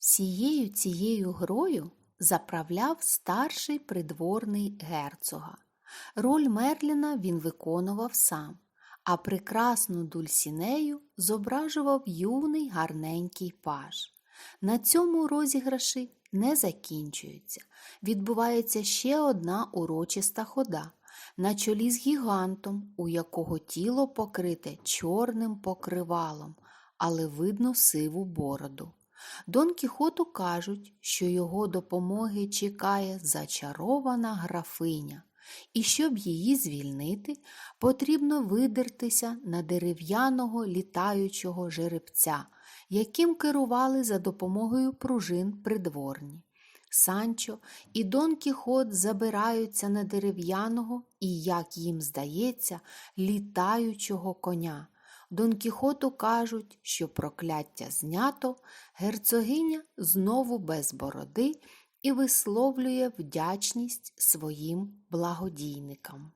Всією цією грою заправляв старший придворний герцога. Роль Мерліна він виконував сам, а прекрасну Дульсінею зображував юний гарненький паж. На цьому розіграші не закінчуються. Відбувається ще одна урочиста хода на чолі з гігантом, у якого тіло покрите чорним покривалом, але видно сиву бороду. Дон Кіхоту кажуть, що його допомоги чекає зачарована графиня, і щоб її звільнити, потрібно видертися на дерев'яного літаючого жеребця, яким керували за допомогою пружин придворні. Санчо і Дон Кіхот забираються на дерев'яного і, як їм здається, літаючого коня. Дон Кіхоту кажуть, що прокляття знято, герцогиня знову без бороди і висловлює вдячність своїм благодійникам.